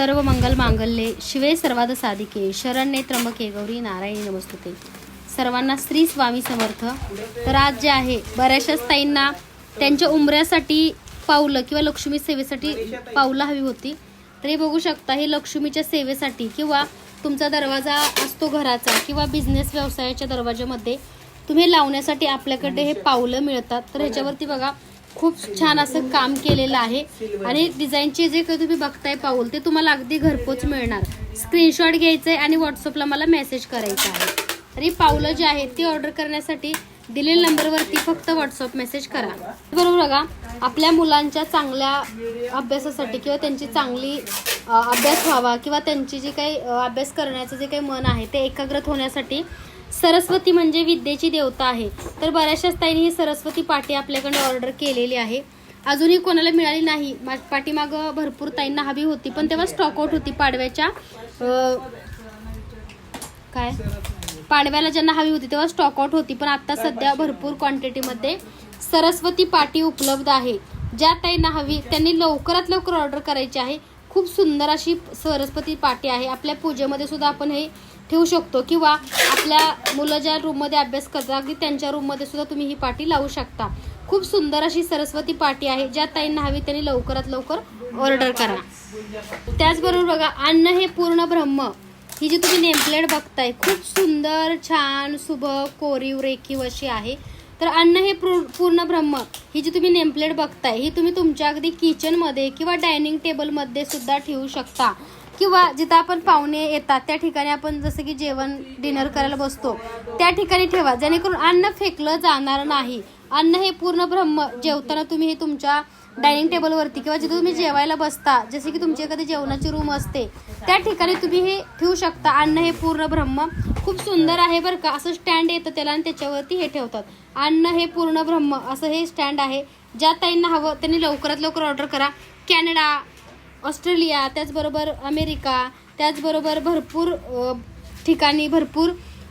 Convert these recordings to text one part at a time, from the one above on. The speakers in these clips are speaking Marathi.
सर्व मंगल मांगल्ये शिवे सर्वाद साधिके शरण्ये त्र्यंबके गौरी नारायणी नमस्तुते. सर्वांना श्री स्वामी समर्थ. तर आज जे आहे बऱ्याचशाच ताईंना त्यांच्या उमऱ्यासाठी पावलं किंवा लक्ष्मी सेवेसाठी पावलं हवी होती. तर हे बघू शकता हे लक्ष्मीच्या सेवेसाठी किंवा तुमचा दरवाजा असतो घराचा किंवा बिझनेस व्यवसायाच्या दरवाजामध्ये तुम्ही लावण्यासाठी आपल्याकडे हे पावलं मिळतात. तर ह्याच्यावरती बघा खूप छान असं काम केलेलं आहे. आणि डिझाईनचे जे काही तुम्ही बघताय पाऊल ते तुम्हाला अगदी घरपोच मिळणार. स्क्रीनशॉट घ्यायचं आहे आणि व्हॉट्सअपला मला मेसेज करायचा आहे. तर ही पावलं जी आहेत ती ऑर्डर करण्यासाठी दिलेल्या नंबरवरती फक्त व्हॉट्सअप मेसेज करा. बरोबर बघा आपल्या मुलांच्या चांगल्या अभ्यासासाठी किंवा त्यांची चांगली अभ्यास व्हावा किंवा त्यांची जी काही अभ्यास करण्याचं जे काही मन आहे ते एकाग्रत होण्यासाठी सरस्वती म्हणजे विद्येची देवता आहे. तर बऱ्याचशाच ताईंनी ही सरस्वती पाटी आपल्याकडे ऑर्डर केलेली आहे. अजूनही कोणाला मिळाली नाही. मा- पाठीमागं भरपूर ताईंना हवी होती पण तेव्हा स्टॉकआउट होती पाडव्याच्या. काय? पाडव्याला ज्यांना हवी होती तेव्हा स्टॉकआउट होती पण आता सध्या भरपूर क्वांटिटीमध्ये सरस्वती पाटी उपलब्ध आहे. ज्या ताईंना हवी त्यांनी लवकरात लवकर ऑर्डर करायची आहे. खूप सुंदर अशी सरस्वती पाटी आहे. आपल्या पूजेमध्ये सुद्धा आपण हे ठेवू शकतो किंवा आपल्या मुलं ज्या रूममध्ये अभ्यास करतात अगदी त्यांच्या रूममध्ये सुद्धा तुम्ही ही पाटी लावू शकता. खूप सुंदर अशी सरस्वती पाटी आहे ज्या ताईंना हवी त्यांनी लवकरात लवकर ऑर्डर करा. त्याचबरोबर बघा अन्न हे पूर्ण ब्रह्म. ही जी तुम्ही नेमप्लेट बघताय खूप सुंदर छान शुभ कोरीव रेखीव अशी आहे. तर अन्न हे पूर्ण ब्रह्म. ही जी तुम्ही नेमप्लेट बघताय ही तुम्ही तुमच्या अगदी किचनमध्ये किंवा डायनिंग टेबलमध्ये सुद्धा ठेवू शकता. किंवा जिथं आपण पाहुणे येतात त्या ठिकाणी आपण जसं की जेवण डिनर करायला बसतो त्या ठिकाणी ठेवा. जेणेकरून अन्न फेकलं जाणार नाही. अन्न हे पूर्ण ब्रह्म. जेवताना तुम्ही हे तुमच्या डायनिंग टेबलवरती किंवा जिथे तुम्ही जेवायला बसता जसे की तुमची एखादी जेवणाची रूम असते त्या ठिकाणी तुम्ही हे ठेवू शकता. अन्न हे पूर्ण ब्रह्म. खूप सुंदर आहे बरं का. असं स्टँड येतं त्याला आणि त्याच्यावरती हे ठेवतात. अन्न हे पूर्ण ब्रह्म. असं हे स्टँड आहे. ज्या ताईंना हवं त्यांनी लवकरात लवकर ऑर्डर करा. कॅनडा ऑस्ट्रेलिया त्याचबरोबर अमेरिका त्याचबरोबर भरपूर ठिकाणी भरपूर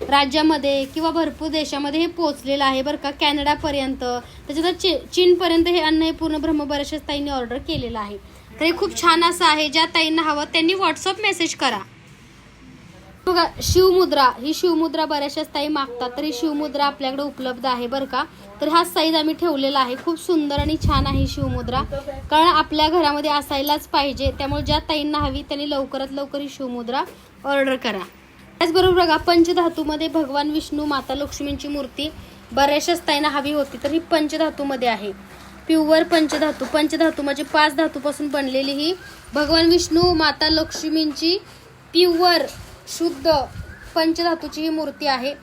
राज्यामध्ये किंवा भरपूर देशामध्ये हे पोचलेलं आहे बरं का कॅनडापर्यंत. त्याच्यात चे चीनपर्यंत हे अन्न हे पूर्ण ब्रह्म बऱ्याचशाच ताईंनी ऑर्डर केलेलं आहे. तर हे खूप छान असं आहे ज्या ताईंना हवं त्यांनी व्हॉट्सअप मेसेज करा. बघा शिवमुद्रा. ही शिवमुद्रा बऱ्याचशाच ताई मागतात तर ही शिवमुद्रा आपल्याकडे उपलब्ध आहे बरं का? तर हा साईज आम्ही ठेवलेला आहे. खूप सुंदर आणि छान आहे शिवमुद्रा. कारण आपल्या घरामध्ये असायलाच पाहिजे. त्यामुळे ज्या ताईंना हवी त्यांनी लवकरात लवकर ही शिवमुद्रा ऑर्डर करा. त्याचबरोबर बघा पंचधातूमध्ये भगवान विष्णू माता लक्ष्मींची मूर्ती बऱ्याचशाच ताईंना हवी होती तर ही पंचधातूमध्ये आहे. प्युअर पंचधातू. पंचधातू म्हणजे पाच धातूपासून बनलेली ही भगवान विष्णू माता लक्ष्मींची प्युअर शुद्ध पंचधातूची ही मूर्ती आहे.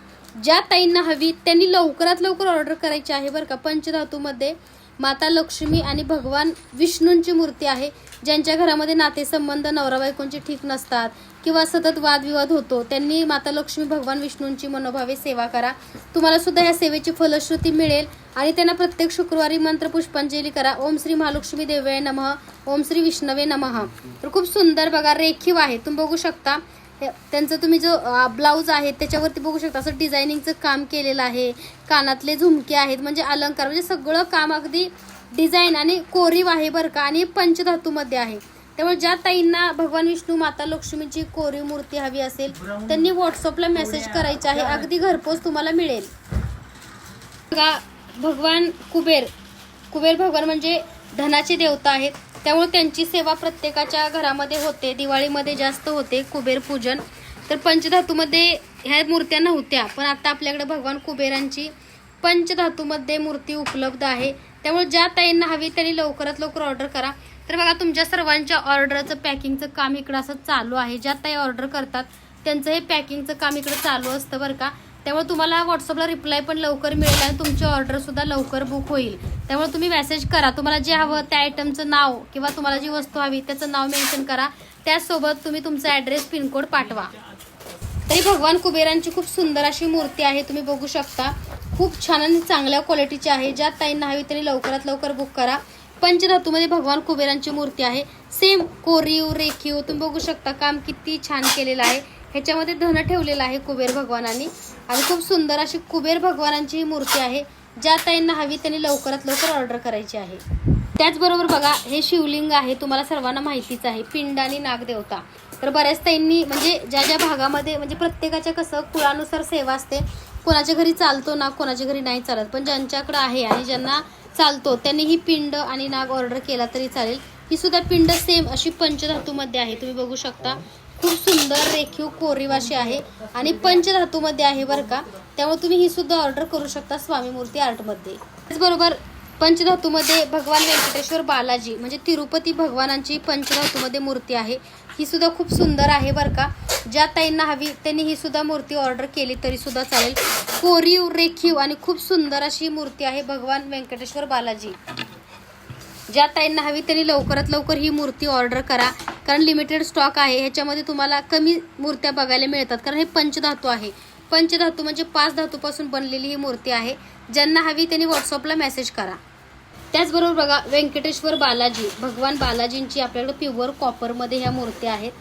ज्या ताईंना हवी त्यांनी लवकरात लवकर ऑर्डर करायची आहे बरं का. पंचधातूमध्ये माता लक्ष्मी आणि भगवान विष्णूंची मूर्ती आहे. ज्यांच्या घरामध्ये नातेसंबंध नवरा बायकोंचे ठीक नसतात किंवा सतत वादविवाद होतो त्यांनी माता लक्ष्मी भगवान विष्णूंची मनोभावे सेवा करा. तुम्हाला सुद्धा या सेवेची फलश्रुती मिळेल आणि त्यांना प्रत्येक शुक्रवारी मंत्र पुष्पांजली करा. ओम श्री महालक्ष्मी देवय नमः. ओम श्री विष्णवे नमः. तर खूप सुंदर बघा रेखीव आहे. तुम्ही बघू शकता त्यांचं तुम्ही जो ब्लाऊज आहे त्याच्यावरती बघू शकता असं डिझायनिंगचं काम केलेलं आहे. कानातले झुमके आहेत म्हणजे अलंकार म्हणजे सगळं काम अगदी डिझाईन आणि कोरीव आहे बरं का आणि पंचधातूमध्ये आहे. त्यामुळे ज्या ताईंना भगवान विष्णू माता लक्ष्मीची कोरीव मूर्ती हवी असेल त्यांनी व्हॉट्सअपला मेसेज करायचा आहे. अगदी घरपोच तुम्हाला मिळेल. बघा भगवान कुबेर. कुबेर भगवान म्हणजे धनाचे देवता आहेत. त्यामुळे त्यांची सेवा प्रत्येकाच्या घरामध्ये होते दिवाळीमध्ये जास्त होते कुबेर पूजन. तर पंचधातूमध्ये ह्या मूर्त्या नव्हत्या पण आता आपल्याकडे भगवान कुबेरांची पंचधातूमध्ये मूर्ती उपलब्ध आहे. त्यामुळे ज्या ताईंना हवी त्यांनी लवकरात लवकर ऑर्डर करा. तर बघा तुमच्या सर्वांच्या ऑर्डरचं पॅकिंगचं काम इकडं असं चालू आहे. ज्या ताई ऑर्डर करतात त्यांचं हे पॅकिंगचं काम इकडं चालू असतं बरं का. त्यामुळे तुम्हाला व्हॉट्सअपला रिप्लाय पण लवकर मिळेल आणि तुमची ऑर्डरसुद्धा लवकर बुक होईल. त्यामुळे तुम्ही मेसेज करा. तुम्हाला जे हवं त्या आयटमचं नाव किंवा तुम्हाला जी वस्तू हवी त्याचं नाव मेन्शन करा. त्याचसोबत तुम्ही तुमचा ॲड्रेस पिनकोड पाठवा. तरी भगवान कुबेरांची खूप सुंदर अशी मूर्ती आहे. तुम्ही बघू शकता. खूप छान आणि चांगल्या क्वालिटीची आहे. ज्या ताईंना हवी त्यांनी लवकरात लवकर बुक करा. पंचधातूमध्ये भगवान कुबेरांची मूर्ती आहे. सेम कोरीव रेखीव. तुम्ही बघू शकता काम किती छान केलेलं आहे. ह्याच्यामध्ये धन ठेवलेलं आहे कुबेर भगवानांनी. आणि खूप सुंदर अशी कुबेर भगवानांची ही मूर्ती आहे ज्या ताईंना हवी त्यांनी लवकरात लवकर ऑर्डर करायची आहे. त्याचबरोबर बघा हे शिवलिंग आहे तुम्हाला सर्वांना माहितीच आहे पिंड आणि नागदेवता. तर बऱ्याच ताईंनी म्हणजे ज्या ज्या भागामध्ये म्हणजे प्रत्येकाच्या कसं कुळानुसार सेवा असते कोणाच्या घरी चालतो नाग कोणाच्या घरी नाही चालत पण ज्यांच्याकडं आहे आणि ज्यांना चालतो त्यांनी ही पिंड आणि नाग ऑर्डर केला तरी चालेल. ही सुद्धा पिंड सेम अशी पंचधातूमध्ये आहे तुम्ही बघू शकता. खूप सुंदर रेखीव कोरीवाशी आहे आणि पंचधातूमध्ये आहे बरं का. त्यामुळे तुम्ही ही सुद्धा ऑर्डर करू शकता स्वामी मूर्ती आर्टमध्ये त्याचबरोबर पंचधातूमध्ये भगवान व्यंकटेश्वर बालाजी म्हणजे तिरुपती भगवानांची पंचधातूमध्ये मूर्ती आहे. ही सुद्धा खूप सुंदर आहे बरं का. ज्या ताईंना हवी त्यांनी ही सुद्धा मूर्ती ऑर्डर केली तरी सुद्धा चालेल. कोरीव रेखीव आणि खूप सुंदर अशी मूर्ती आहे भगवान व्यंकटेश्वर बालाजी. ज्या ताईंना हवी त्यांनी लवकरात लवकर ही मूर्ती ऑर्डर करा. कारण लिमिटेड स्टॉक आहे. ह्याच्यामध्ये तुम्हाला कमी मूर्त्या बघायला मिळतात. कारण हे पंचधातू आहे. पंचधातू म्हणजे पाच धातूपासून बनलेली ही मूर्ती आहे. ज्यांना हवी त्यांनी व्हॉट्सअपला मेसेज करा. त्याचबरोबर बघा व्यंकटेश्वर बालाजी. भगवान बालाजींची आपल्याकडे प्युअर कॉपरमध्ये ह्या मूर्त्या आहेत.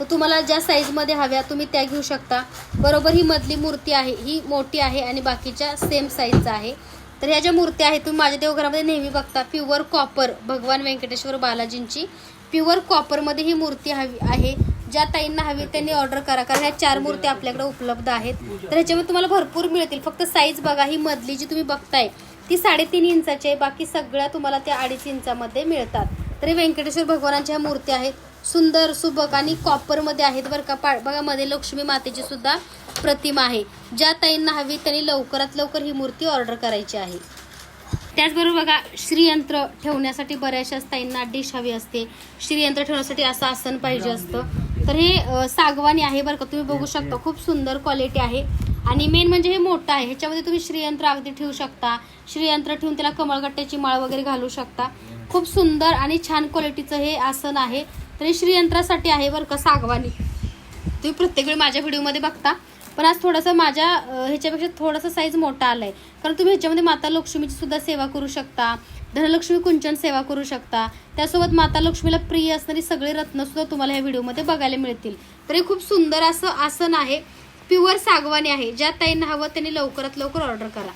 तर तुम्हाला ज्या साईजमध्ये हव्या तुम्ही त्या घेऊ शकता. बरोबर ही मधली मूर्ती आहे. ही मोठी आहे आणि बाकीच्या सेम साईजचा आहे. तर ह्या ज्या मूर्त्या आहेत तुम्ही माझ्या देवघरामध्ये नेहमी बघता. प्युअर कॉपर भगवान व्यंकटेश्वर बालाजींची. प्युअर कॉपरमध्ये ही मूर्ती हवी आहे. ज्या ताईंना हवी त्यांनी ऑर्डर करा. कारण ह्या चार मूर्त्या आपल्याकडे उपलब्ध आहेत. तर ह्याच्यामध्ये तुम्हाला भरपूर मिळतील. फक्त साईज बघा ही मधली जी तुम्ही बघताय ती साडेतीन इंचाची आहे. बाकी सगळ्या तुम्हाला त्या अडीच इंचामध्ये मिळतात. तरी व्यंकटेश्वर भगवानांच्या ह्या मूर्ती आहेत. सुंदर सुबक आणि कॉपरमध्ये आहेत बरं का. पा बघा मध्ये लक्ष्मी मातेची सुद्धा प्रतिमा आहे. ज्या ताईंना हवी त्यांनी लवकरात लवकर ही मूर्ती ऑर्डर करायची आहे. त्याचबरोबर बघा श्रीयंत्र ठेवण्यासाठी बऱ्याचशा ताईंना डिश हवी असते. श्रीयंत्र ठेवण्यासाठी असं आसन पाहिजे असतं. तर हे सागवानी आहे बरं का. तुम्ही बघू शकता खूप सुंदर क्वालिटी आहे. आणि मेन म्हणजे हे मोठं आहे. ह्याच्यामध्ये तुम्ही श्रीयंत्र अगदी ठेवू शकता. श्रीयंत्र ठेवून त्याला कमळगट्ट्याची माळ वगैरे घालू शकता. खूप सुंदर आणि छान क्वालिटीचं हे आसन आहे. तर हे श्रीयंत्रासाठी आहे बरं का सागवानी. तुम्ही प्रत्येक वेळी माझ्या व्हिडिओमध्ये बघता. पण आज थोडासा माझ्या ह्याच्यापेक्षा थोडासा साईज मोठा आलाय. कारण तुम्ही ह्याच्यामध्ये माता लक्ष्मीची सुद्धा सेवा करू शकता धनलक्ष्मी कुंचन सेवा करू शकता. त्यासोबत माता लक्ष्मीला प्रिय असणारी सगळे रत्न सुद्धा तुम्हाला ह्या व्हिडिओमध्ये बघायला मिळतील. तर हे खूप सुंदर असं आसन आहे प्युअर सागवानी आहे. ज्या ताईंना हवं त्यांनी लवकरात लवकर ऑर्डर करा.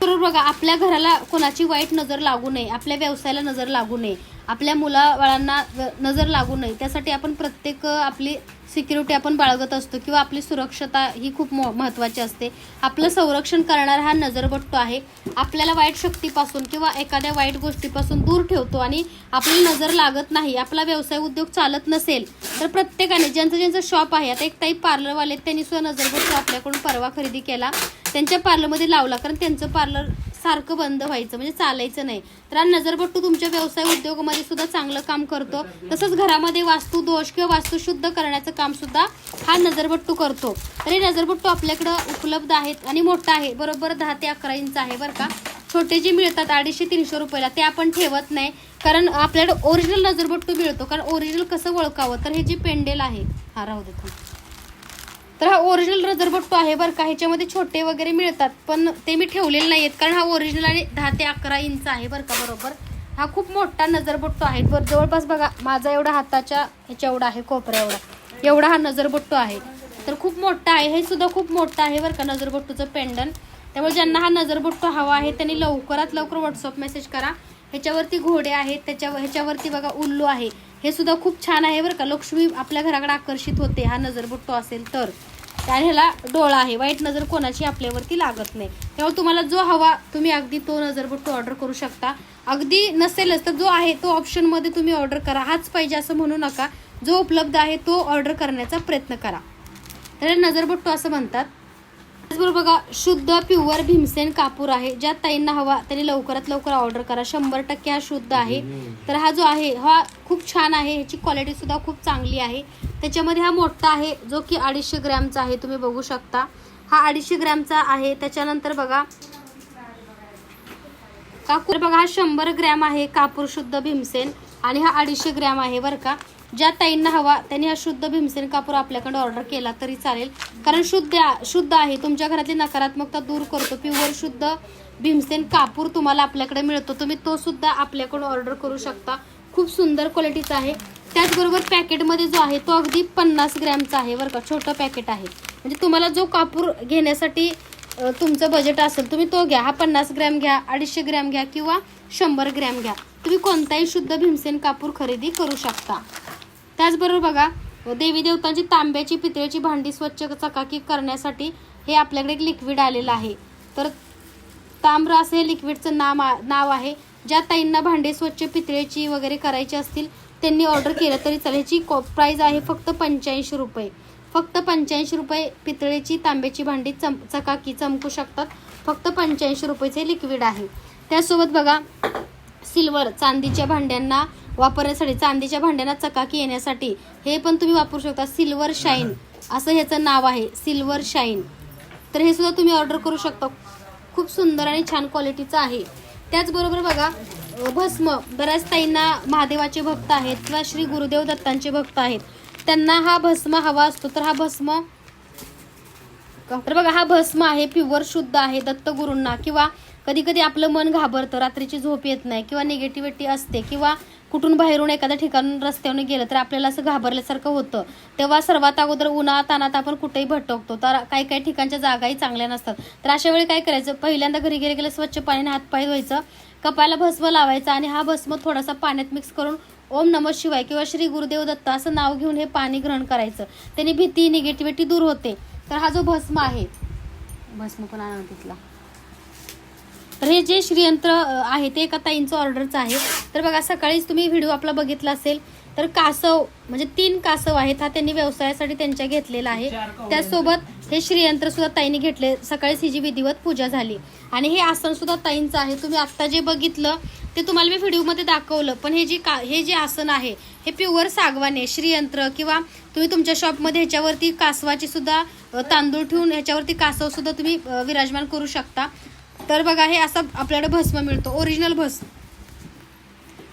बरोबर बघा आपल्या घराला कोणाची वाईट नजर लागू नये आपल्या व्यवसायाला नजर लागू नये आपल्या मुलाबाळांना व- नजर लागू नये. त्यासाठी आपण प्रत्येक आपली सिक्युरिटी आपण बाळगत असतो किंवा आपली सुरक्षता ही खूप म- महत्त्वाची असते. आपलं संरक्षण करणारा हा नजरबट्टो आहे. आपल्याला वाईट शक्तीपासून किंवा एखाद्या वाईट गोष्टीपासून दूर ठेवतो आणि आपली नजर लागत नाही आपला व्यवसाय उद्योग चालत नसेल तर प्रत्येकाने ज्यांचं ज्यांचं शॉप आहे आता एक ताई पार्लरवाले त्यांनी सुद्धा नजरबट्टो आपल्याकडून परवा खरेदी केला. त्यांच्या पार्लरमध्ये लावला कारण त्यांचं पार्लर सारखं बंद व्हायचं म्हणजे चालायचं नाही. तर हा नजरबट्टू तुमच्या व्यवसाय उद्योगामध्ये सुद्धा चांगलं काम करतो. तसंच घरामध्ये वास्तू दोष किंवा वास्तू शुद्ध करण्याचं काम सुद्धा हा नजरबट्टू करतो. तर हे नजरबट्टू आपल्याकडं उपलब्ध आहेत आणि मोठा आहे. बरोबर दहा ते अकरा इंच आहे बरं का. छोटे जे मिळतात अडीचशे तीनशे रुपयाला ते आपण ठेवत नाही. कारण आपल्याकडे ओरिजिनल नजरबट्टू मिळतो. कारण ओरिजिनल कसं ओळखावं? तर हे जे पेंडेल आहे. हा राहू देतो तर हा ओरिजिनल रजरबट्टू आहे बरं का. ह्याच्यामध्ये छोटे वगैरे मिळतात पण ते मी ठेवलेले नाही आहेत कारण हा ओरिजिनल आणि दहा ते अकरा इंच आहे बरं का बरोबर. हा खूप मोठा नजरबट्टू आहे. बरं जवळपास बघा माझा एवढा हाताच्या ह्याच्या एवढा आहे कोपऱ्या एवढा. एवढा हा नजरबट्टू आहे. तर खूप मोठा आहे हे सुद्धा खूप मोठं आहे बरं का नजरबट्टूचं पेंडन. त्यामुळे ज्यांना हा नजरबट्टू हवा आहे त्यांनी लवकरात लवकर व्हॉट्सअप मेसेज करा. ह्याच्यावरती घोडे आहेत त्याच्या ह्याच्यावरती बघा उल्लू आहे. हे सुद्धा खूप छान आहे बरं का. लक्ष्मी आपल्या घराकडे आकर्षित होते हा नजरबट्टू असेल तर. आणि ह्याला डोळा आहे. वाईट नजर कोणाची आपल्यावरती लागत नाही. त्यामुळे तुम्हाला जो हवा तुम्ही अगदी तो नजरबट्टू ऑर्डर करू शकता. अगदी नसेलच तर जो आहे तो ऑप्शनमध्ये तुम्ही ऑर्डर करा. हाच पाहिजे असं म्हणू नका. जो उपलब्ध आहे तो ऑर्डर करण्याचा प्रयत्न करा. त्याला नजरबट्टू असं म्हणतात. त्याचबरोबर बघा शुद्ध प्युअर भीमसेन कापूर आहे. ज्या ताईंना हवा त्यांनी लवकरात लवकर ऑर्डर करा. शंभर टक्के हा शुद्ध आहे. तर हा जो आहे हा खूप छान आहे. ह्याची क्वालिटी सुद्धा खूप चांगली आहे. त्याच्यामध्ये हा मोठा आहे जो की अडीचशे ग्रॅमचा आहे. तुम्ही बघू शकता. हा अडीचशे ग्रॅमचा आहे. त्याच्यानंतर बघा कापूर बघा हा शंभर ग्रॅम आहे कापूर शुद्ध भीमसेन. आणि हा अडीचशे ग्रॅम आहे बरं का? ज्या ताईंना हवा त्यांनी हा शुद्ध भीमसेन कापूर आपल्याकडे ऑर्डर केला तरी चालेल. कारण शुद्ध शुद्ध आहे. तुमच्या घरातली नकारात्मकता दूर करतो. प्युअर शुद्ध भीमसेन कापूर तुम्हाला आपल्याकडे मिळतो. तुम्ही तो सुद्धा आपल्याकडून ऑर्डर करू शकता. खूप सुंदर क्वालिटीचा आहे. त्याचबरोबर पॅकेटमध्ये जो आहे तो अगदी पन्नास ग्रॅमचा आहे बरं का. छोटं पॅकेट आहे. म्हणजे तुम्हाला जो कापूर घेण्यासाठी तुमचं बजेट असेल तुम्ही तो घ्या. हा पन्नास ग्रॅम घ्या अडीचशे ग्रॅम घ्या किंवा शंभर ग्रॅम घ्या. तुम्ही कोणताही शुद्ध भीमसेन कापूर खरेदी करू शकता. त्याचबरोबर बघा देवी देवतांची तांब्याची पितळेची भांडी स्वच्छ चकाकी करण्यासाठी हे आपल्याकडे एक लिक्विड आलेलं आहे. तर ताम्र असं हे लिक्विडचं नाम नाव आहे. ज्या ताईंना भांडे स्वच्छ पितळेची वगैरे करायची असतील त्यांनी ऑर्डर केलं तरी चालेल. ह्याची प्राईज आहे फक्त पंच्याऐंशी रुपये. फक्त पंच्याऐंशी रुपये पितळेची तांब्याची भांडी चम चकाकी चमकू शकतात. फक्त पंच्याऐंशी रुपयेचे लिक्विड आहे. त्यासोबत बघा सिल्वर चांदीच्या भांड्यांना वापरण्यासाठी चांदीच्या भांड्यांना चकाकी येण्यासाठी. हे पण तुम्ही वापरू शकता. सिल्वर शाईन असं ह्याचं नाव आहे. सिल्वर शाईन तर हे सुद्धा तुम्ही ऑर्डर करू शकता. खूप सुंदर आणि छान क्वालिटीचं आहे. त्याचबरोबर बघा भस्म. बऱ्याच ताईंना महादेवाचे भक्त आहेत किंवा श्री गुरुदेव दत्तांचे भक्त आहेत. त्यांना हा भस्म हवा असतो. तर हा भस्म तर बघा हा भस्म आहे प्युअर शुद्ध आहे दत्तगुरूंना किंवा कधी कधी आपलं मन घाबरतं रात्रीची झोप येत नाही किंवा निगेटिव्हिटी असते किंवा कुठून बाहेरून एखाद्या ठिकाणून रस्त्यावर गेलं तर आपल्याला असं घाबरल्यासारखं होतं. तेव्हा सर्वात अगोदर उन्हात तानात आपण कुठेही भटकतो तर काही काही ठिकाणच्या जागाही चांगल्या नसतात. तर अशा वेळी काय करायचं? पहिल्यांदा घरी गेले गेले स्वच्छ पाण्याने हातपाय धुवायचं कपाला भस्म लावायचं आणि हा भस्म थोडासा पाण्यात मिक्स करून ओम नम शिवाय किंवा श्री गुरुदेव दत्त असं नाव घेऊन हे पाणी ग्रहण करायचं. त्याने भीती निगेटिव्हिटी दूर होते. तर हा जो भस्म आहे भस्म पण आणा तिथला. तर हे जे श्रीयंत्र आहे ते एका ताईंचं ऑर्डरचं आहे. तर बघा सकाळीच तुम्ही व्हिडिओ आपला बघितला असेल तर कासव म्हणजे तीन कासव आहेत हा त्यांनी व्यवसायासाठी त्यांच्या घेतलेला आहे. त्यासोबत हे श्रीयंत्र सुद्धा ताईंनी घेतले. सकाळीच जी विधिवत पूजा झाली. आणि हे आसन सुद्धा ताईंचं आहे. तुम्ही आत्ता जे बघितलं ते तुम्हाला मी व्हिडिओमध्ये दाखवलं. पण हे जे का हे जे आसन आहे हे प्युअर सागवान श्रीयंत्र किंवा तुम्ही तुमच्या शॉपमध्ये ह्याच्यावरती कासवाची सुद्धा तांदूळ ठेवून ह्याच्यावरती कासव सुद्धा तुम्ही विराजमान करू शकता. तर बघा हे असं आपल्याकडे भस्म मिळतो. ओरिजिनल भस्म.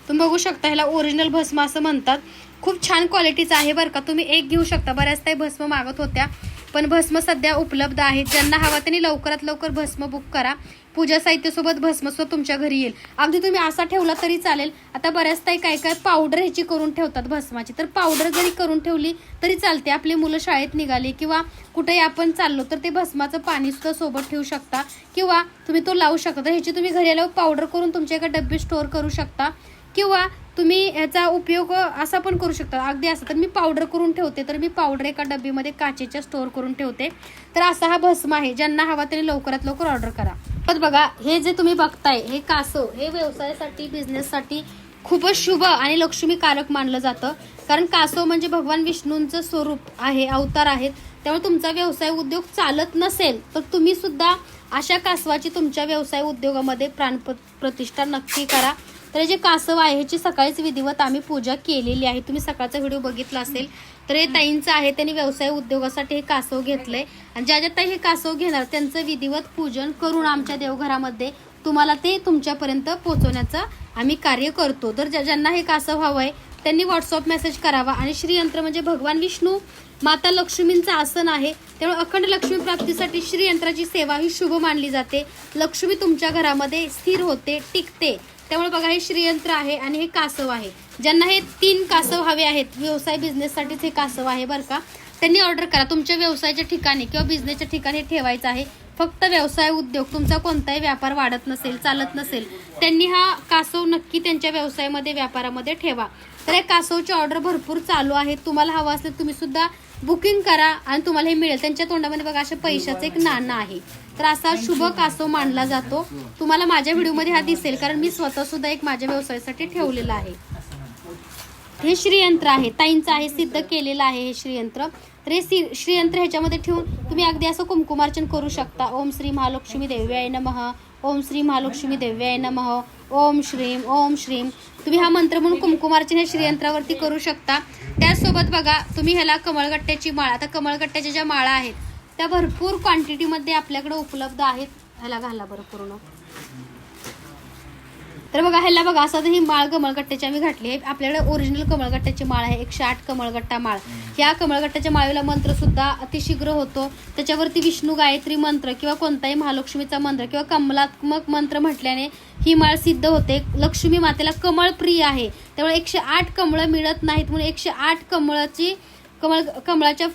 तुम्ही बघू शकता ह्याला ओरिजिनल भस्म असं म्हणतात. खूप छान क्वालिटीचं आहे बरं का. तुम्ही एक घेऊ शकता. बऱ्याच काही भस्म मागत होत्या. पण भस्म सध्या उपलब्ध आहेत. ज्यांना हवा त्यांनी लवकरात लवकर भस्म बुक करा. पूजा साहित्यासोबत भस्मस्व तुमच्या घरी येईल. अगदी तुम्ही असा ठेवला तरी चालेल. आता बऱ्याच काय काय पावडर ह्याची करून ठेवतात भस्माची. तर पावडर जरी करून ठेवली तरी चालते. आपली मुलं शाळेत निघाली किंवा कुठेही आपण चाललो तर ते भस्माचं पाणीसुद्धा सोबत ठेवू शकता. किंवा तुम्ही तो लावू शकता. तर ह्याची तुम्ही घरी आल्यावर पावडर करून तुमच्या एका डब्बी स्टोअर करू शकता. किंवा तुम्ही याचा उपयोग असा पण करू शकता. अगदी असं. तर मी पावडर करून ठेवते. तर मी पावडर एका डब्बीमध्ये काचेच्या स्टोअर करून ठेवते. तर असा हा भस्म आहे. ज्यांना हवा त्यांनी लवकरात लवकर ऑर्डर करा. पण बघा हे जे तुम्ही बघताय हे कासव हे व्यवसायासाठी बिझनेससाठी खूपच शुभ आणि लक्ष्मीकारक मानलं जातं. कारण कासव म्हणजे भगवान विष्णूंचं स्वरूप आहे अवतार आहेत. त्यामुळे तुमचा व्यवसाय उद्योग चालत नसेल तर तुम्ही सुद्धा अशा कासवाची तुमच्या व्यवसाय उद्योगामध्ये प्राण प्रतिष्ठा नक्की करा. तर हे जे कासव आहे ह्याची सकाळीच विधिवत आम्ही पूजा केलेली आहे तुम्ही सकाळचा व्हिडिओ बघितला असेल तर हे ताईंचं आहे त्यांनी व्यवसाय उद्योगासाठी हे कासव घेतलंय. आणि ज्या ज्या ताई हे कासव घेणार त्यांचं विधिवत पूजन करून आमच्या देवघरामध्ये तुम्हाला ते तुमच्यापर्यंत पोहोचवण्याचं आम्ही कार्य करतो. तर ज्या- ज्यांना हे कासव हवं आहे त्यांनी व्हॉट्सअप मेसेज करावा. आणि श्रीयंत्र म्हणजे भगवान विष्णू माता लक्ष्मींचं आसन आहे. त्यामुळे अखंड लक्ष्मी प्राप्तीसाठी श्रीयंत्राची सेवा ही शुभ मानली जाते. लक्ष्मी तुमच्या घरामध्ये स्थिर होते टिकते. त्यामुळे बघा हे श्रीयंत्र आहे आणि हे कासव आहे. ज्यांना हे तीन कासव हवे आहेत व्यवसाय बिझनेससाठीच हे कासव आहे बरं का त्यांनी ऑर्डर करा. तुमच्या व्यवसायाच्या ठिकाणी किंवा बिझनेसच्या ठिकाणी हे ठेवायचं आहे. फक्त व्यवसाय उद्योग तुमचा कोणताही व्यापार वाढत नसेल चालत नसेल त्यांनी हा कासव नक्की त्यांच्या व्यवसायामध्ये व्यापारामध्ये ठेवा. तर या कासवची ऑर्डर भरपूर चालू आहे तुम्हाला हवं असेल तुम्ही सुद्धा बुकिंग करा आणि तुम्हाला हे मिळेल. त्यांच्या तोंडामध्ये बघा अशा पैशाचं एक नाणं आहे. तर असा शुभ कासव मानला जातो. तुम्हाला माझ्या व्हिडिओमध्ये हा दिसेल कारण मी स्वतः सुद्धा एक माझ्या व्यवसायासाठी ठेवलेला आहे. हे श्रीयंत्र आहे ताईंचं आहे सिद्ध केलेलं आहे हे श्रीयंत्र. तर हे श्री- श्रीयंत्र ह्याच्यामध्ये ठेवून तुम्ही अगदी असं कुंकुमार्चन करू शकता. ओम श्री महालक्ष्मी देव्याय नमः ओम श्री महालक्ष्मी देव्याय नमः ओम श्रीम ओम श्रीम तुम्ही हा मंत्र म्हणून कुंकुमार्चन हे श्रीयंत्रावरती करू शकता. त्याचसोबत बघा तुम्ही ह्याला कमळगट्ट्याची माळ आता कमळगट्ट्याच्या ज्या माळा आहेत त्या भरपूर क्वांटिटीमध्ये आपल्याकडे उपलब्ध आहेत. ह्याला घाला बरं पूर्ण. तर बघा ह्याला बघा असं ही माळ कमळगट्ट्याची आम्ही घातली आहे. आपल्याकडे ओरिजिनल कमळगट्ट्याची माळ आहे. एकशे आठ कमळगट्टा माळ. या कमळगट्ट्याच्या माळेला मंत्रसुद्धा अतिशीघ्र होतो. त्याच्यावरती विष्णू गायत्री मंत्र किंवा कोणताही महालक्ष्मीचा मंत्र किंवा कमलात्मक मंत्र म्हटल्याने ही माळ सिद्ध होते. लक्ष्मी मातेला कमळ प्रिय आहे. त्यामुळे एकशे आठ कमळं मिळत नाहीत म्हणून एकशे आठ कमळाची कमळ कमळाच्या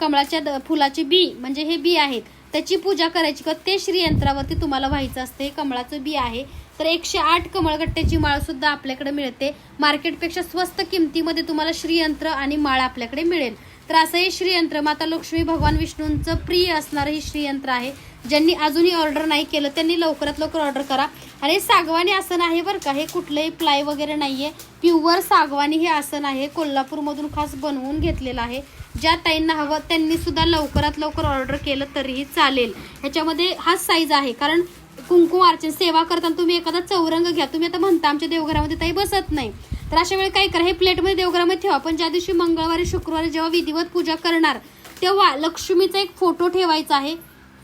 कमळाच्या द- फुलाची बी म्हणजे हे बी आहेत. त्याची पूजा करायची किंवा ते श्रीयंत्रावरती तुम्हाला व्हायचं असते कमळाचं बी आहे. तर एकशे आठ कमळगट्ट्याची माळ सुद्धा आपल्याकडे मिळते. मार्केटपेक्षा स्वस्त किमतीमध्ये तुम्हाला श्रीयंत्र आणि माळ आपल्याकडे मिळेल. तर असं हे श्रीयंत्र माता लक्ष्मी भगवान विष्णूंचं प्रिय असणारं हे श्रीयंत्र आहे. ज्यांनी अजूनही ऑर्डर नाही केलं त्यांनी लवकरात लवकर ऑर्डर करा. आणि हे सागवानी आसन आहे बरं का? हे कुठलंही प्लाय वगैरे नाही आहे प्युअर सागवानी हे आसन आहे. कोल्हापूरमधून खास बनवून घेतलेलं आहे. ज्या ताईंना हवं त्यांनी सुद्धा लवकरात लवकर ऑर्डर केलं तरीही चालेल. ह्याच्यामध्ये हाच साईज आहे. कारण कुंकुम अर्चन सेवा करताना तुम्ही एखादा चौरंग घ्या. तुम्ही आता म्हणता आमच्या देवघरामध्ये ताई बसत नाही. तर अशा वेळी काय करा हे प्लेटमध्ये देवघरामध्ये ठेवा. पण ज्या दिवशी मंगळवारी शुक्रवारी जेव्हा विधिवत पूजा करणार तेव्हा लक्ष्मीचा एक फोटो ठेवायचा आहे.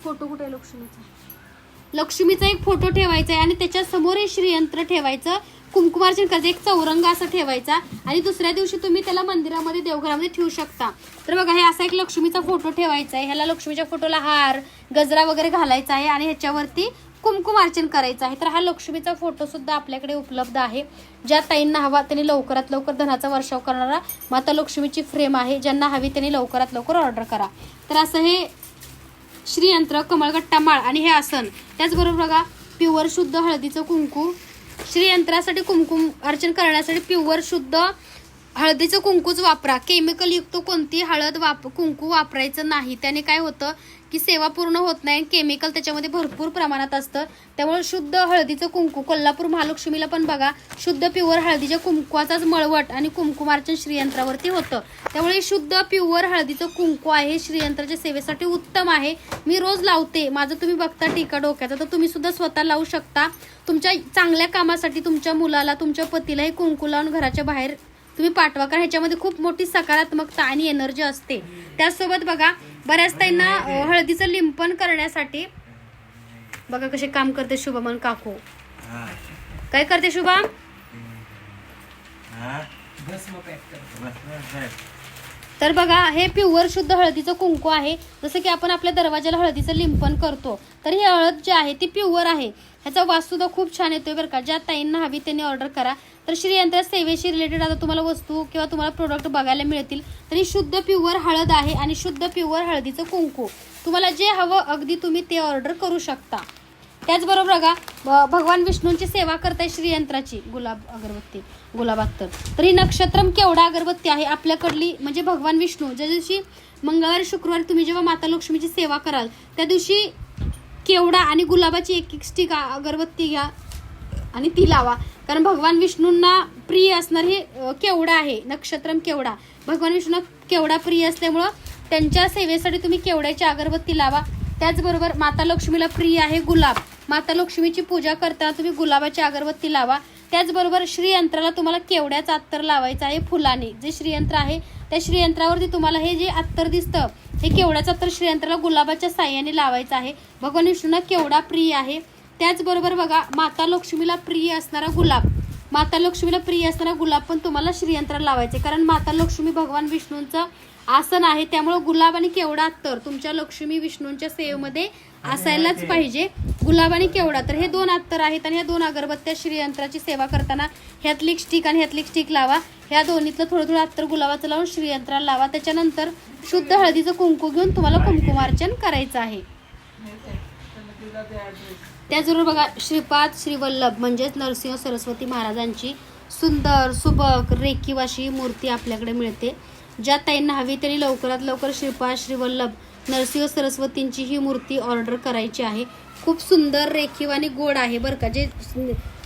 फोटो कुठे आहे लक्ष्मीचा? लक्ष्मीचा एक फोटो ठेवायचा आहे आणि त्याच्यासमोर हे श्रीयंत्र ठेवायचं. कुंकुमार्चन करायचं. एक चौरंग असा ठेवायचा आणि दुसऱ्या दिवशी तुम्ही त्याला मंदिरामध्ये देवघरामध्ये ठेवू शकता. तर बघा हे असा एक लक्ष्मीचा फोटो ठेवायचा आहे. ह्याला लक्ष्मीच्या फोटोला हार गजरा वगैरे घालायचा आहे आणि ह्याच्यावरती कुंकुम अर्चन करायचं आहे. तर हा लक्ष्मीचा फोटो सुद्धा आपल्याकडे उपलब्ध आहे. ज्या ताईंना हवा त्यांनी लवकरात लवकर धनाचा वर्षाव करणारा माता लक्ष्मीची फ्रेम आहे. ज्यांना हवी त्यांनी लवकरात लवकर ऑर्डर करा. तर असं हे श्रीयंत्र कमळगट्टा माळ आणि हे आसन. त्याचबरोबर बघा प्युअर शुद्ध हळदीचं कुंकू श्रीयंत्रासाठी कुंकुम अर्चन करण्यासाठी प्युअर शुद्ध हळदीचं कुंकूच वापरा. केमिकल युक्त कोणती हळद वाप कुंकू वापरायचं नाही. त्याने काय होतं? की सेवा पूर्ण होत नाही केमिकल त्याच्यामध्ये भरपूर प्रमाणात असतं. त्यामुळे शुद्ध हळदीचं कुंकू कोल्हापूर महालक्ष्मीला पण बघा शुद्ध प्युअर हळदीच्या कुंकवाचाच मळवट आणि कुंकुमार्चन श्रीयंत्रावरती होतं. त्यामुळे शुद्ध प्युअर हळदीचं कुंकू आहे श्रीयंत्राच्या सेवेसाठी उत्तम आहे. मी रोज लावते माझं तुम्ही बघता टीका डोक्याचा तर तुम्ही सुद्धा स्वतः लावू शकता. तुमच्या चांगल्या कामासाठी तुमच्या मुलाला तुमच्या पतीला हे कुंकू लावून घराच्या बाहेर तुम्ही पाठवा कारण ह्याच्यामध्ये खूप मोठी सकारात्मकता आणि एनर्जी असते. त्याचसोबत बघा बऱ्याच ताईंना अं, हळदीचं लिंपन करण्यासाठी बघा कसे काम करते शुभमन काकू. हा. काय करते शुभम? तर बघा हे प्युअर शुद्ध हळदीचं कुंकू आहे. जसं की आपण आपल्या दरवाजाला हळदीचं लिंपन करतो. तर ही हळद जी आहे ती प्युअर आहे. ह्याचा वास सुद्धा खूप छान येतोय बरं का. ज्या ताईंना हवी त्यांनी ऑर्डर करा. तर श्रीयंत्र सेवेशी रिलेटेड आता तुम्हाला वस्तू किंवा तुम्हाला प्रोडक्ट बघायला मिळतील. तर ही शुद्ध प्युअर हळद आहे आणि शुद्ध प्युअर हळदीचं कुंकू. तुम्हाला जे हवं अगदी तुम्ही ते ऑर्डर करू शकता. त्याचबरोबर बघा भ भगवान विष्णूंची सेवा करताय श्रीयंत्राची गुलाब अगरबत्ती गुलाब अत्तर तर ही नक्षत्रम केवढा अगरबत्ती आहे आपल्याकडली म्हणजे भगवान विष्णू ज्या दिवशी मंगळवारी शुक्रवारी तुम्ही जेव्हा माता लक्ष्मीची सेवा कराल त्या दिवशी केवडा आणि गुलाबाची एक एक स्टिक अगरबत्ती घ्या आणि ती लावा. कारण भगवान विष्णूंना प्रिय असणार हे केवडा आहे नक्षत्रम केवडा भगवान विष्णूंना केवडा प्रिय असल्यामुळं त्यांच्या सेवेसाठी तुम्ही केवड्याची अगरबत्ती लावा. त्याचबरोबर माता लक्ष्मीला प्रिय आहे गुलाब. माता लक्ष्मीची पूजा करताना तुम्ही गुलाबाची अगरबत्ती लावा. त्याचबरोबर श्रीयंत्राला तुम्हाला केवड्याचा अत्तर लावायचं आहे फुलाने. जे श्रीयंत्र आहे त्या श्रीयंत्रावरती तुम्हाला हे जे अत्तर दिसतं हे केवड्याचं अत्तर श्रीयंत्राला गुलाबाच्या साह्याने लावायचं आहे. भगवान विष्णूंना केवडा प्रिय आहे. त्याचबरोबर बघा माता लक्ष्मीला प्रिय असणारा गुलाब. माता लक्ष्मीला प्रिय असणारा गुलाब पण तुम्हाला श्रीयंत्राला लावायचे कारण माता लक्ष्मी भगवान विष्णूंचं आसन आहे त्यामुळं गुलाब आणि केवडा तर तुमच्या लक्ष्मी विष्णूंच्या सेवेमध्ये असायलाच पाहिजे. गुलाब आणि केवडा तर? हे दोन अत्तर आहेत आणि ह्या दोन अगरबत्त्या श्रीयंत्राची सेवा करताना ह्यातली स्टिक आणि ह्यातली स्टिक लावा. ह्या दोन्हीतलं थोडं थोडं अत्तर गुलाबाचं लावून श्रीयंत्राला लावा. त्याच्यानंतर शुद्ध हळदीचं कुंकू घेऊन तुम्हाला कुंकुमार्चन करायचं आहे. त्याचबरोबर बघा श्रीपाद श्रीवल्लभ म्हणजेच नरसिंह सरस्वती महाराजांची सुंदर सुबक रेखीवाशी मूर्ती आपल्याकडे मिळते. ज्या ताईंना हवी त्यांनी लवकरात लवकर श्रीपाळ श्रीवल्लभ नरसिंह सरस्वतींची ही मूर्ती ऑर्डर करायची आहे. खूप सुंदर रेखीव आणि गोड आहे बरं का. जे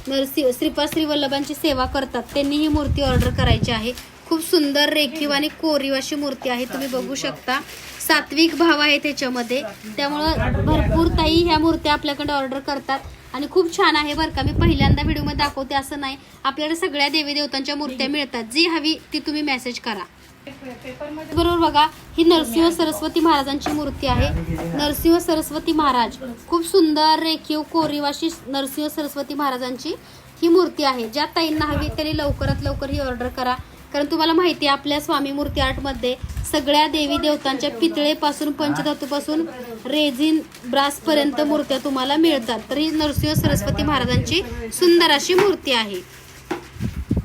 नरसिंह श्रीपाद श्रीवल्लभांची सेवा करतात त्यांनी ही मूर्ती ऑर्डर करायची आहे. खूप सुंदर रेखीव आणि कोरीव अशी मूर्ती आहे. तुम्ही बघू शकता. सात्विक भाव आहे त्याच्यामध्ये. त्यामुळं भरपूर ताई ह्या मूर्त्या आपल्याकडे ऑर्डर करतात. आणि खूप छान आहे बरं का. मी पहिल्यांदा व्हिडिओमध्ये दाखवते असं नाही. आपल्याकडे सगळ्या देवी देवतांच्या मूर्त्या मिळतात. जी हवी ती तुम्ही मेसेज करा. बरोबर बघा ही नरसिंह सरस्वती महाराजांची मूर्ती आहे. नरसिंह सरस्वती महाराज खूप सुंदर रेखीव कोरीव अशी नरसिंह सरस्वती महाराजांची ही मूर्ती आहे. ज्या ताईंना हवी त्यांनी लवकरात लवकर ही ऑर्डर करा. कारण तुम्हाला माहिती आहे आपल्या स्वामी मूर्ती आर्टमध्ये सगळ्या देवी देवतांच्या पितळेपासून पंचधातूपासून रेझिन ब्रासपर्यंत मूर्त्या तुम्हाला मिळतात. तर ही नरसिंह सरस्वती महाराजांची सुंदर अशी मूर्ती आहे.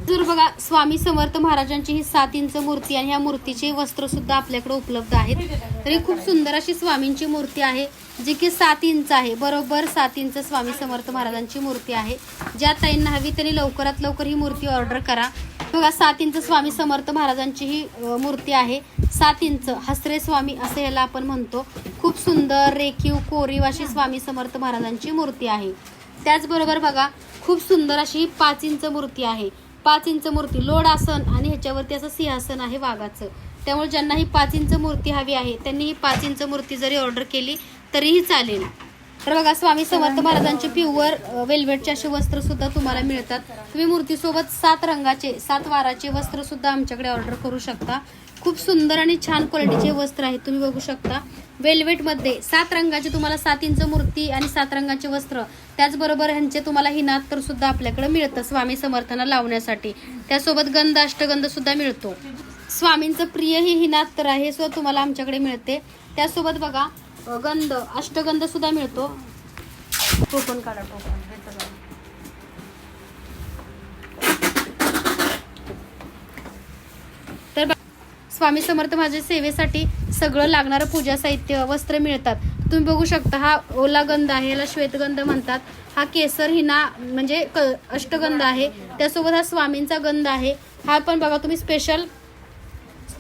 जर बघा स्वामी समर्थ महाराजांची ही सात इंच मूर्ती आणि ह्या मूर्तीचे वस्त्र सुद्धा आपल्याकडे उपलब्ध आहेत. तर ही खूप सुंदर अशी स्वामींची मूर्ती आहे जी की सात इंच आहे. बरोबर सात इंच स्वामी समर्थ महाराजांची मूर्ती आहे. ज्या ताईंना हवी त्यांनी लवकरात लवकर ही मूर्ती ऑर्डर करा. बघा सात इंच स्वामी समर्थ महाराजांची ही मूर्ती आहे. सात इंच हसरे स्वामी असं याला आपण म्हणतो. खूप सुंदर रेखीव कोरीव अशी स्वामी समर्थ महाराजांची मूर्ती आहे. त्याचबरोबर बघा खूप सुंदर अशी पाच इंच मूर्ती आहे. पाच इंच मूर्ती लोड आसन आणि ह्याच्यावरती असं सिंहासन आहे वाघाचं. त्यामुळे ज्यांना ही पाच इंच मूर्ती हवी आहे त्यांनी ही पाच इंच मूर्ती जरी ऑर्डर केली तरीही चालेल. तर बघा स्वामी समर्थ महाराजांचे प्युअर वेल्वेटचे असे वस्त्र सुद्धा तुम्हाला मिळतात. तुम्ही मूर्तीसोबत सात रंगाचे सात वाराचे वस्त्र सुद्धा आमच्याकडे ऑर्डर करू शकता. खूप सुंदर आणि छान क्वालिटीचे वस्त्र आहेत तुम्ही बघू शकता. वेल्वेटमध्ये सात रंगाचे तुम्हाला सात इंच मूर्ती आणि सात रंगाचे वस्त्र. त्याचबरोबर ह्यांचे तुम्हाला हिनात तर सुद्धा आपल्याकडे मिळतं स्वामी समर्थांना लावण्यासाठी. त्यासोबत गंध अष्टगंध सुद्धा मिळतो. स्वामींचं प्रिय ही हिनात आहे सुद्धा तुम्हाला आमच्याकडे मिळते. त्यासोबत बघा गंध अष्टगंध सुद्धा मिळतो. टोपण काढा टोपण तर स्वामी समर्थ माझ्या सेवेसाठी सगळं लागणारं पूजा साहित्य वस्त्र मिळतात. तुम्ही बघू शकता हा ओला गंध आहे याला श्वेतगंध म्हणतात. हा केसर हिना म्हणजे क- अष्टगंध आहे. त्यासोबत हा स्वामींचा गंध आहे. हा पण बघा तुम्ही स्पेशल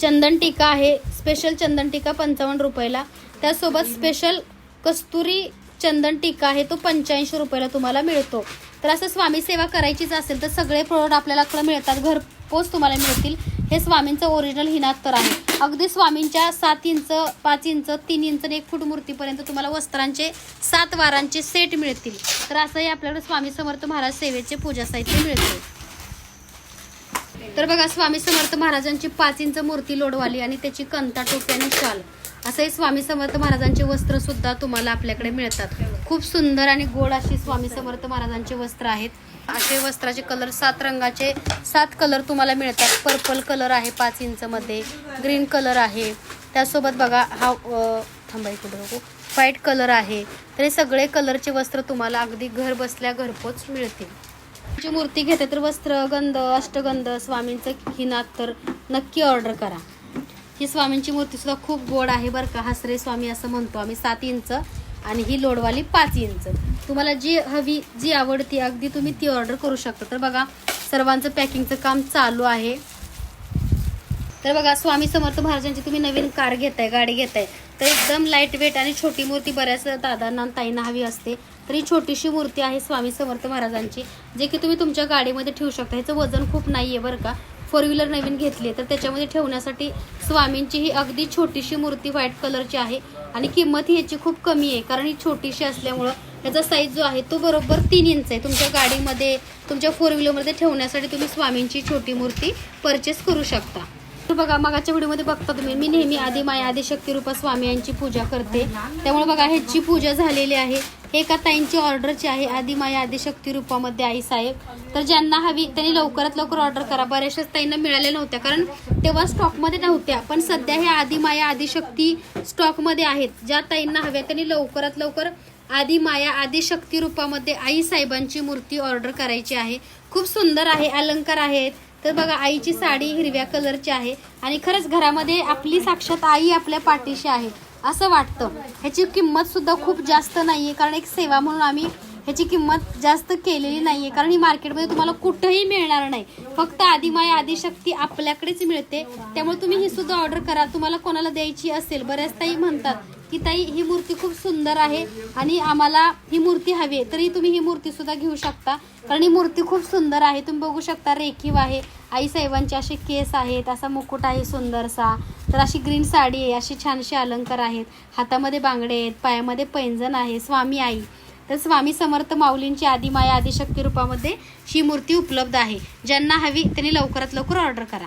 चंदन टीका आहे. स्पेशल चंदन टीका पंचावन्न रुपयाला. त्यासोबत स्पेशल कस्तुरी चंदन टीका आहे तो पंच्याऐंशी रुपयाला तुम्हाला मिळतो. तर असं स्वामी सेवा करायचीच असेल तर सगळे प्रोडक्ट आपल्याला मिळतात. घरपोच तुम्हाला मिळतील. हे स्वामींचं ओरिजिनल हिनात्तर आहे. अगदी स्वामींच्या सात इंच पाच इंच तीन इंच आणि एक फूट मूर्तीपर्यंत तुम्हाला वस्त्रांचे सात वारांचे सेट मिळतील. तर असंही आपल्याकडे स्वामी समर्थ महाराज सेवेचे पूजा साहित्य मिळते. तर बघा स्वामी समर्थ महाराजांची पाच इंच मूर्ती लोडवाली आणि त्याची कंता टोपी आणि शाल. असंही स्वामी समर्थ महाराजांचे वस्त्र सुद्धा तुम्हाला आपल्याकडे मिळतात. खूप सुंदर आणि गोड अशी स्वामी समर्थ महाराजांचे वस्त्र आहेत. असे वस्त्राचे कलर सात रंगाचे सात कलर तुम्हाला मिळतात. पर्पल कलर आहे पाच इंच मध्ये ग्रीन कलर आहे. त्यासोबत बघा हा अ, थांबा इकडे बघू. व्हाईट कलर आहे. तर हे सगळे कलरचे वस्त्र तुम्हाला अगदी घर बसल्या घरपोच मिळतील. जी मूर्ती घेते तर वस्त्र गंध अष्टगंध स्वामींचं हिनात तर नक्की ऑर्डर करा. ही स्वामींची मूर्ती सुद्धा खूप गोड आहे बरं का. हसरे स्वामी असं म्हणतो आम्ही सात इंच आणि ही लोडवाली पाच इंच. तुम्हाला जी हवी जी आवडती अगदी तुम्ही ती ऑर्डर करू शकता. तर बघा सर्वांचं पॅकिंगचं काम चालू आहे. तर बघा स्वामी समर्थ महाराजांची तुम्ही नवीन कार घेताय गाडी घेताय तर एकदम लाइट वेट आणि छोटी मूर्ती बऱ्याच दादांना ताईंना हवी असते. तर ही छोटीशी मूर्ती आहे स्वामी समर्थ महाराजांची जे की तुम्ही तुमच्या गाडीमध्ये ठेवू शकता. ह्याचं वजन खूप नाही आहे बरं का. फोर व्हीलर नवीन घेतली तर त्याच्यामध्ये ठेवण्यासाठी स्वामींची ही अगदी छोटीशी मूर्ती व्हाईट कलरची आहे आणि किंमत ही याची खूप कमी आहे कारण ही छोटीशी असल्यामुळं याचा साईज जो आहे तो बरोबर तीन इंच आहे. तुमच्या गाडीमध्ये तुमच्या फोर व्हीलरमध्ये ठेवण्यासाठी तुम्ही स्वामींची छोटी मूर्ती परचेस करू शकता. बघा मगाच्या व्हिडिओमध्ये बघता तुम्ही मी नेहमी आधी माया आदिशक्ती रूपा स्वामी यांची पूजा करते. त्यामुळे बघा ह्याची पूजा झालेली आहे. हे एका ताईंची ऑर्डरची आहे आदि माया आदिशक्ती रूपामध्ये आई साहेब. तर ज्यांना हवी त्यांनी लवकरात लवकर ऑर्डर करा. बऱ्याचशाच ताईंना मिळाल्या नव्हत्या कारण तेव्हा स्टॉकमध्ये नव्हत्या. पण सध्या हे आदि माया आदिशक्ती स्टॉकमध्ये आहेत. ज्या ताईंना हव्या त्यांनी लवकरात लवकर आदि माया आदिशक्ती रूपामध्ये आई साहेबांची मूर्ती ऑर्डर करायची आहे. खूप सुंदर आहे अलंकार आहेत. तर बघा आईची साडी हिरव्या कलरची आहे आणि खरंच घरामध्ये आपली साक्षात आई आपल्या पाठीशी आहे असं वाटतं. ह्याची किंमत सुद्धा खूप जास्त नाही आहे कारण एक सेवा म्हणून आम्ही ह्याची किंमत जास्त केलेली नाही आहे कारण ही मार्केटमध्ये तुम्हाला कुठंही मिळणार नाही. फक्त आदिमाया आदिशक्ती आपल्याकडेच मिळते. त्यामुळे तुम्ही ही सुद्धा ऑर्डर करा. तुम्हाला कोणाला द्यायची असेल बऱ्याच ताई म्हणतात की ताई ही मूर्ती खूप सुंदर आहे आणि आम्हाला ही मूर्ती हवी आहे. तरी तुम्ही ही मूर्ती सुद्धा घेऊ शकता. कारण ही मूर्ती खूप सुंदर आहे. तुम्ही बघू शकता रेखीव आहे. आई साहेबांचे असे केस आहेत. असा मुकुट आहे सुंदरसा. तर अशी ग्रीन साडी आहे. अशी छानशी अलंकार आहेत. हातामध्ये बांगडे आहेत. पायामध्ये पैंजण आहे. स्वामी आई. तर स्वामी समर्थ माऊलींची आदिमाया आदिशक्ती रूपामध्ये ही मूर्ती उपलब्ध आहे. ज्यांना हवी त्यांनी लवकरात लवकर ऑर्डर करा.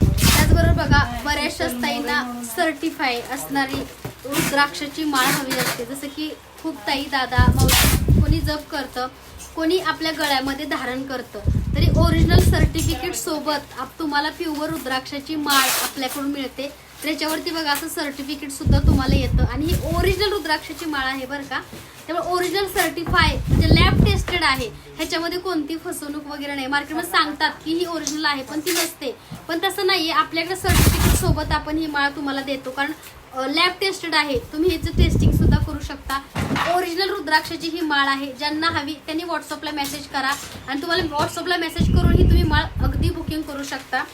त्याचबरोबर बघा बऱ्याचशा ताईंना सर्टिफाय असणारी रुद्राक्षाची माळ हवी असते. जसं की खूप ताई दादा मावशी कोणी जप करतं कोणी आपल्या गळ्यामध्ये धारण करतं. तरी ओरिजिनल सर्टिफिकेट सोबत आप तुम्हाला प्युअर रुद्राक्षाची माळ आपल्याकडून मिळते. त्याच्यावरती बघा असं सर्टिफिकेट सुद्धा तुम्हाला येतं. आणि ही ओरिजिनल रुद्राक्षाची माळ आहे बरं का. त्यामुळे ओरिजिनल सर्टिफाय म्हणजे लॅब टेस्टेड आहे. ह्याच्यामध्ये कोणती फसवणूक वगैरे नाही. मार्केटमध्ये सांगतात की ही ओरिजिनल आहे पण ती नसते. पण तसं नाही आपल्याकडे सर्टिफिकेट सोबत आपण ही माळ तुम्हाला देतो. कारण लॅब टेस्टेड आहे. तुम्ही ह्याचं टेस्टिंग सुद्धा करू शकता. ओरिजिनल रुद्राक्षाची ही माळ आहे. ज्यांना हवी त्यांनी व्हॉट्सअपला मेसेज करा. आणि तुम्हाला व्हॉट्सअपला मेसेज करूनही तुम्ही माळ अगदी बुकिंग करू शकता.